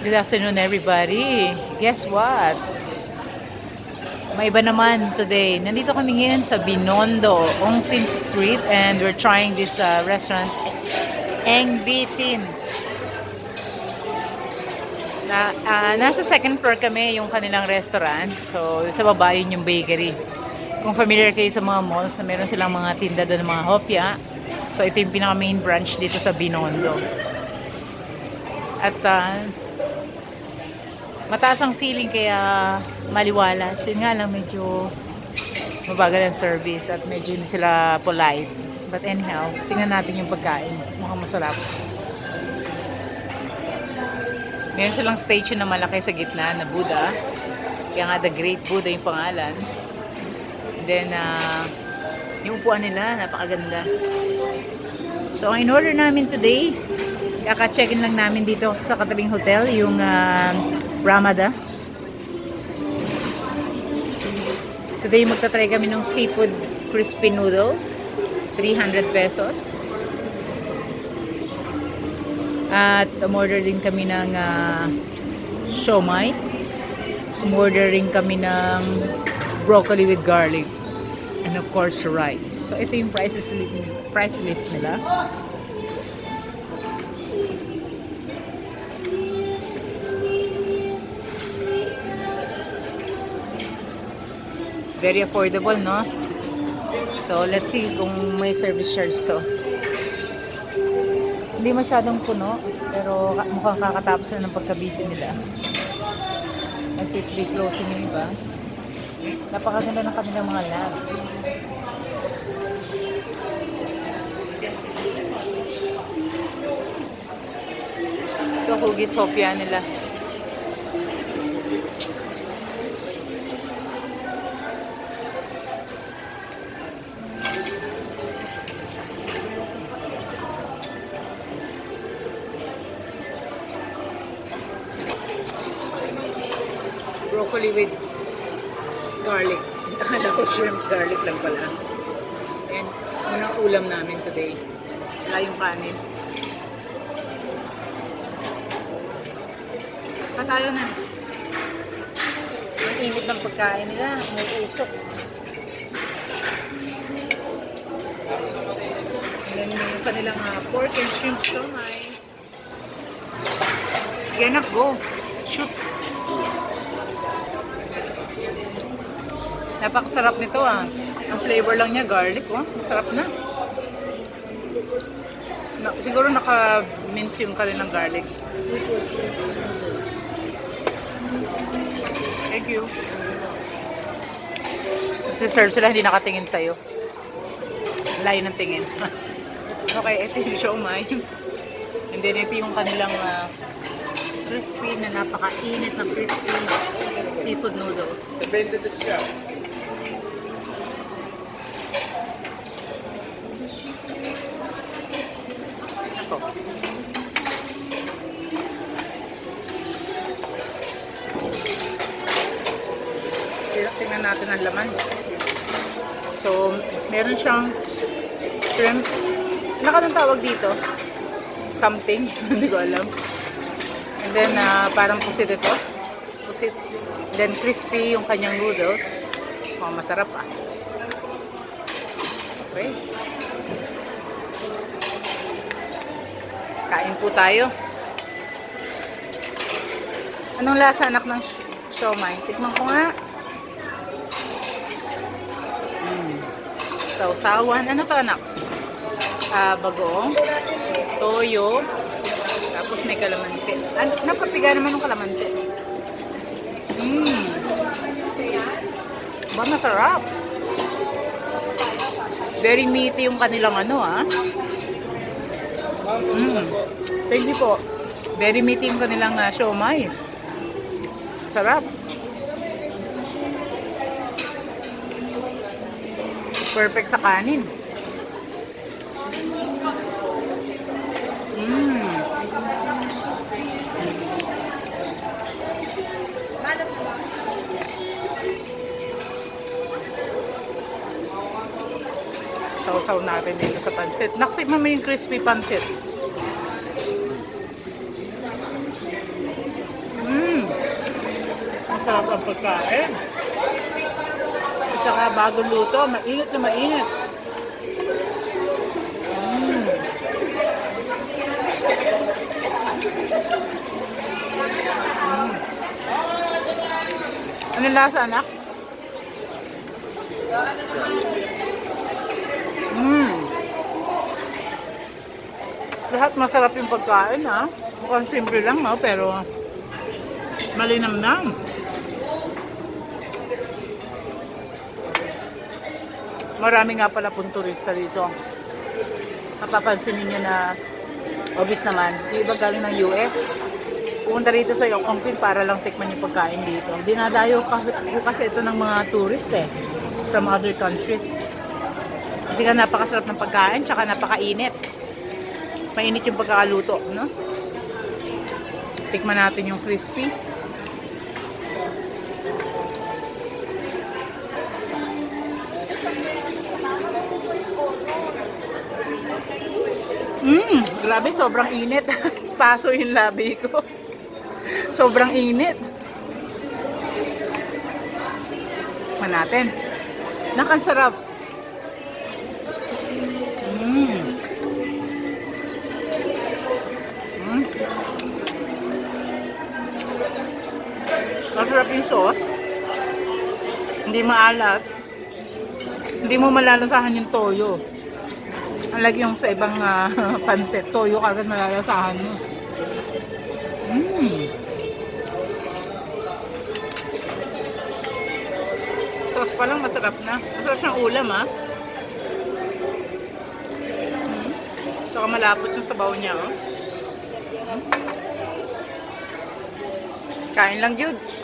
Good afternoon, everybody. Guess what? May iba naman today. Nandito kami ngayon sa Binondo, Ongpin Street, and we're trying this uh, restaurant, Eng Bitin. Na, ah, nasa second floor kami yung kanilang restaurant. So, sa baba yun yung bakery. Kung familiar kayo sa mga malls, meron silang mga tinda doon ng mga hopya. So, ito yung pinaka main branch dito sa Binondo. At ah, mataas ang ceiling kaya maliwalas. Yun nga lang medyo mabagal ang service at medyo hindi sila polite. But anyhow, tingnan natin yung pagkain. Mukhang masarap. Meron silang statue na malaki sa gitna na Buddha. Kaya nga The Great Buddha yung pangalan. Then, ah, yung upuan nila, napakaganda. So, ang in-order namin today, kaka-check-in lang namin dito sa katabing hotel, yung ah, Ramada. Today, magta-try kami ng seafood crispy noodles. 300 pesos. At umorder din kami ng uh, siomai. Umorder rin kami ng broccoli with garlic. And of course, rice. So, ito yung prices, price list nila. Very affordable, no? So, let's see kung may service charge to. Hindi masyadong puno, pero mukhang kakatapos na ng pagkabisi nila. Nag-pre closing yung iba. Napakaganda ng kanilang mga lamps. Ito, hugis hopya nila. broccoli with garlic. Akala ko shrimp garlic lang pala. And unang ulam namin today. Wala yung kanin. Patalo na. Ang init ng pagkain nila. May usok. And then yung kanilang uh, pork and shrimp siomai. Sige anak, go. Shoot. Napakasarap nito ah. Ang flavor lang niya, garlic. Oh. Sarap na. na siguro naka-mince yung kanilang garlic. Thank you. Nagsiserve sila, hindi nakatingin sa'yo. Layo ng tingin. okay, ito yung siomai. And then ito yung kanilang ah, crispy na napakainit na crispy seafood noodles. Depende siya? Ako. Tingnan natin ang laman. So, meron siyang shrimp. Ano ka tawag dito? Something. Hindi ko alam. And then, ah, parang pusit ito. Pusit. Then, crispy yung kanyang noodles. Oh, masarap ah. Okay. Kain po tayo. Anong lasa anak ng siomay? Tikman ko nga. Mm. Sausawan. Ano to anak? Ah, bagoong. Toyo. Tapos may kalamansi. An napapiga naman ng kalamansi. Mmm. Ba, masarap. Very meaty yung kanilang ano ah. Mm. Thank you po. Very meaty yung kanilang uh, siomay. Sarap. Perfect sa kanin. Sausaw natin dito sa pansit. Naktikman mo yung crispy pansit. Mmm. Masarap ang pagkain. At saka bago luto, mainit na mainit. Mm. Mm. Anong lasa, anak? Mm. Lahat masarap yung pagkain, ha? Mukhang simple lang, ha? Pero malinamnam. Marami nga pala pong turista dito. Mapapansin ninyo na obvious naman, yung iba galing ng US. Pumunta rito sa Yongkongpin para lang tikman yung pagkain dito. Dinadayo kasi ito ng mga tourist eh, from other countries. Kasi nga napakasarap ng pagkain, tsaka napakainit. Mainit yung pagkakaluto, no? Tikman natin yung crispy. Mmm, grabe, sobrang init. Paso yung labi ko. sobrang init. Tikman natin. Nakan Hindi maalat. Hindi mo malalasahan yung toyo. Unlike yung sa ibang ah, pansit, toyo kagad malalasahan mo. Mm. Sauce pa lang masarap na. Masarap siyang ulam ah. Mm. Tsaka malapot yung sabaw niya oh. Mm. Kain lang Jude.